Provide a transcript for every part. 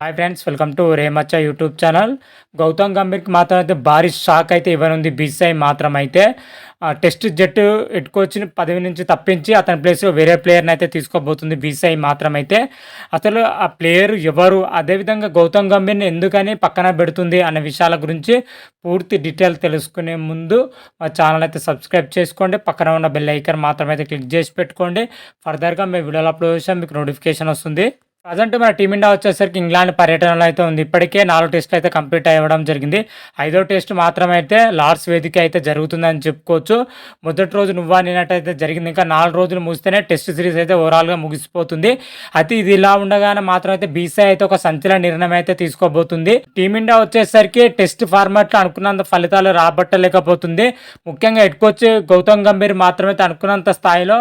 Hi friends welcome to రేమచ్చ YouTube channel Gautam గంభీర్కి మాత్రం అయితే భారీ షాక్ అయితే ఇవ్వనుంది. బీసీఐ మాత్రం అయితే ఆ, టెస్ట్ జట్టు హెడ్ కోచ్ని పదవి నుంచి తప్పించి అతని ప్లేస్లో వేరే ప్లేయర్ని అయితే తీసుకోబోతుంది. బీసీఐ మాత్రం అయితే అసలు ఆ ప్లేయర్ ఎవరు అదేవిధంగా గౌతమ్ గంభీర్ని ఎందుకని పక్కన పెడుతుంది అనే విషయాల గురించి పూర్తి డీటెయిల్ తెలుసుకునే ముందు మా ఛానల్ అయితే సబ్స్క్రైబ్ చేసుకోండి. పక్కన ఉన్న బెల్ ఐకన్ మాత్రం అయితే క్లిక్ చేసి పెట్టుకోండి. ఫర్దర్గా మేము వీడియోలో అప్లోడ్ చేసాం మీకు నోటిఫికేషన్ వస్తుంది. ప్రజెంట్ మన టీమిండియా వచ్చేసరికి ఇంగ్లాండ్ పర్యటనలో అయితే ఉంది. ఇప్పటికే నాలుగు టెస్టులు అయితే కంప్లీట్ అవ్వడం జరిగింది. ఐదో టెస్ట్ మాత్రమైతే లార్డ్స్ వేదిక అయితే జరుగుతుందని చెప్పుకోవచ్చు. మొదటి రోజు నువ్వా నేనట్టయితే జరిగింది. ఇంకా నాలుగు రోజులు ముగిస్తేనే టెస్ట్ సిరీస్ అయితే ఓవరాల్గా ముగిసిపోతుంది. అయితే ఇది ఇలా ఉండగానే మాత్రం అయితే బీసీఐ అయితే ఒక సంచలన నిర్ణయం అయితే తీసుకోబోతుంది. టీమిండియా వచ్చేసరికి టెస్ట్ ఫార్మాట్లో అనుకున్నంత ఫలితాలు రాబట్టలేకపోతుంది. ముఖ్యంగా హెడ్ కోచ్ గౌతమ్ గంభీర్ మాత్రమైతే అనుకున్నంత స్థాయిలో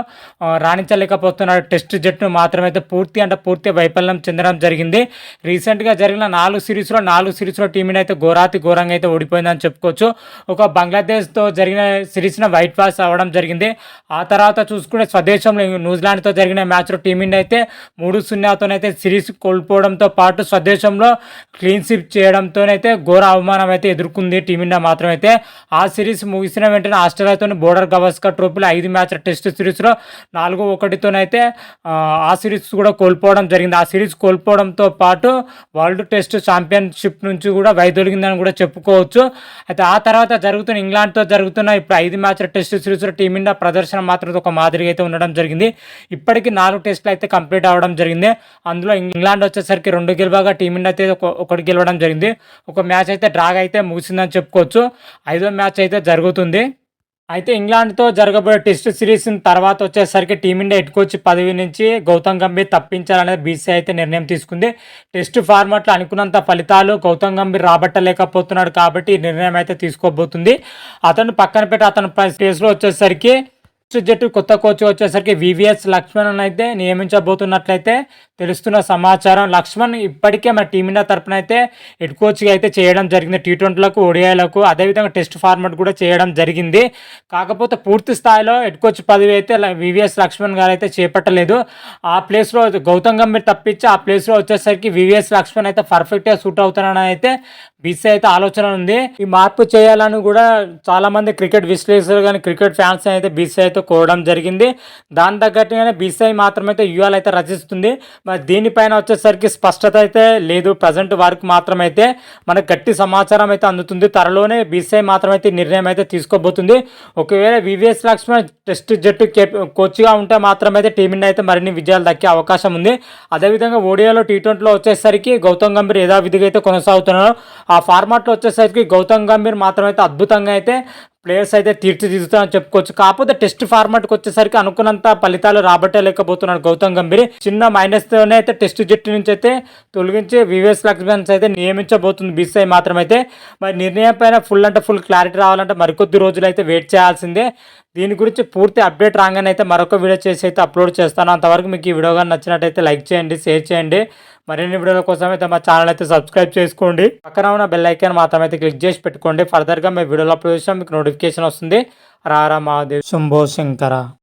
రాణించలేకపోతున్నాడు టెస్ట్ జట్టును మాత్రమైతే పూర్తి అంటే పూర్తి వైఫల్యం చెందడం జరిగింది. రీసెంట్గా జరిగిన నాలుగు సిరీస్లో నాలుగు సిరీస్లో టీమిని అయితే ఘోరాతి ఘోరంగా అయితే ఓడిపోయిందని చెప్పుకోవచ్చు. ఒక బంగ్లాదేశ్తో జరిగిన సిరీస్ను వైట్ వాష్ అవ్వడం జరిగింది. ఆ తర్వాత చూసుకుంటే స్వదేశంలో న్యూజిలాండ్తో జరిగిన మ్యాచ్లో టీమిండియా అయితే మూడు సున్నాతోనైతే సిరీస్ కోల్పోవడంతో పాటు స్వదేశంలో క్లీన్ స్విప్ చేయడంతోనైతే ఘోర అవమానం అయితే ఎదుర్కొంది టీమిండియా మాత్రమైతే. ఆ సిరీస్ ముగిసిన వెంటనే ఆస్ట్రేలియాతో బోర్డర్ గవస్కర్ ట్రోఫీలో ఐదు మ్యాచ్ల టెస్ట్ సిరీస్లో నాలుగు ఒకటితోనైతే ఆ, ఆ సిరీస్ కూడా కోల్పోవడం జరిగింది. ఆ సిరీస్ కోల్పోవడంతో పాటు వరల్డ్ టెస్ట్ ఛాంపియన్షిప్ నుంచి కూడా వైదొలిగిందని కూడా చెప్పుకోవచ్చు. అయితే ఆ తర్వాత జరుగుతున్న ఇంగ్లాండ్తో జరుగుతున్న ఇప్పుడు ఐదు మ్యాచ్ల టెస్ట్ సిరీస్లో టీమిండియా ప్రదర్శన మాత్రం ఒక మాదిరిగా అయితే ఉండడం జరిగింది. ఇప్పటికీ నాలుగు టెస్టులు అయితే కంప్లీట్ అవ్వడం జరిగింది. అందులో ఇంగ్లాండ్ వచ్చేసరికి రెండు గెలవగా టీమిండియా అయితే ఒకటి గెలవడం జరిగింది. ఒక మ్యాచ్ అయితే డ్రాగ్ అయితే ముగిసిందని చెప్పుకోవచ్చు. ఐదో మ్యాచ్ అయితే జరుగుతుంది. అయితే ఇంగ్లాండ్తో జరగబోయే టెస్ట్ సిరీస్ తర్వాత వచ్చేసరికి టీమిండియా హెడ్ కోచ్ పదవి నుంచి గౌతమ్ గంభీర్ తప్పించాలనేది బీసీఐ అయితే నిర్ణయం తీసుకుంది. టెస్ట్ ఫార్మాట్లో అనుకున్నంత ఫలితాలు గౌతమ్ గంభీర్ రాబట్టలేకపోతున్నాడు కాబట్టి నిర్ణయం అయితే తీసుకోబోతుంది. అతను పక్కన పెట్టి అతను ప్లేస్లో వచ్చేసరికి జట్టు కొత్త కోచ్ వచ్చేసరికి వివిఎస్ లక్ష్మణ్ అయితే నియమించబోతున్నట్లయితే తెలుస్తున్న సమాచారం. లక్ష్మణ్ ఇప్పటికే మన టీమిండియా తరపున అయితే హెడ్ కోచ్గా అయితే చేయడం జరిగింది. టీ ట్వంటీలకు ఓడిఐలకు అదేవిధంగా టెస్ట్ ఫార్మాట్ కూడా చేయడం జరిగింది. కాకపోతే పూర్తి స్థాయిలో హెడ్ కోచ్ పదవి అయితే వివిఎస్ లక్ష్మణ్ గారు అయితే చేపట్టలేదు. ఆ ప్లేస్లో గౌతమ్ గంభీర్ తప్పించి ఆ ప్లేస్లో వచ్చేసరికి వివిఎస్ లక్ష్మణ్ అయితే పర్ఫెక్ట్గా సూట్ అవుతానని అయితే బీసీ అయితే ఆలోచన ఉంది. ఈ మార్పు చేయాలని కూడా చాలా మంది క్రికెట్ విశ్లేషకులు కానీ క్రికెట్ ఫ్యాన్స్ అయితే బీసీ అయితే కోరడం జరిగింది. దాని తగ్గట్టుగానే బీసీఐ మాత్రమైతే యుఎల్ అయితే రచిస్తుంది. మరి దీనిపైన వచ్చేసరికి స్పష్టత అయితే లేదు. ప్రజెంట్ వరకు మాత్రమైతే మనకు గట్టి సమాచారం అయితే అందుతుంది. త్వరలోనే బీసీఐ మాత్రమైతే నిర్ణయం అయితే తీసుకోబోతుంది. ఒకవేళ వివిఎస్ లక్ష్మణ్ టెస్ట్ జట్టు కోచ్గా ఉంటే మాత్రమైతే టీమిండియా అయితే మరిన్ని విజయాలు దక్కే అవకాశం ఉంది. అదేవిధంగా ఓడియాలో టీ ట్వంటీలో వచ్చేసరికి గౌతమ్ గంభీర్ యథావిధిగా అయితే కొనసాగుతున్నారు. ఆ ఫార్మాట్లో వచ్చేసరికి గౌతమ్ గంభీర్ మాత్రమైతే అద్భుతంగా అయితే ప్లేయర్స్ అయితే తీర్చిదిద్దుతారని చెప్పుకోవచ్చు. కాకపోతే టెస్ట్ ఫార్మాట్కి వచ్చేసరికి అనుకున్నంత ఫలితాలు రాబట్టలేకపోతున్నాడు గౌతమ్ గంభీర్. చిన్న మైనస్ తోనే అయితే టెస్ట్ జట్టు నుంచి అయితే తొలగించి వివిఎస్ లక్ష్మణ్స్ అయితే నియమించబోతుంది బీసీఐ మాత్రమైతే. మరి నిర్ణయం పైన ఫుల్ అంటే ఫుల్ క్లారిటీ రావాలంటే మరికొద్ది రోజులు అయితే వెయిట్ చేయాల్సిందే. దీని గురించి పూర్తి అప్డేట్ రాగానే అయితే మరొక వీడియో చేసి అయితే అప్లోడ్ చేస్తాను. అంతవరకు మీకు ఈ వీడియో కానీ నచ్చినట్టయితే లైక్ చేయండి షేర్ చేయండి. మరిన్ని వీడియోల కోసం అయితే మా ఛానల్ అయితే సబ్స్క్రైబ్ చేసుకోండి. పక్కన ఉన్న బెల్ ఐకాన్ మాత్రం అయితే క్లిక్ చేసి పెట్టుకోండి. ఫర్దర్గా మేము వీడియోలో అప్లోడ్ చేసాం మీకు నోటిఫికేషన్ వస్తుంది. రారా మహాదేవ్. శంభో శంకర.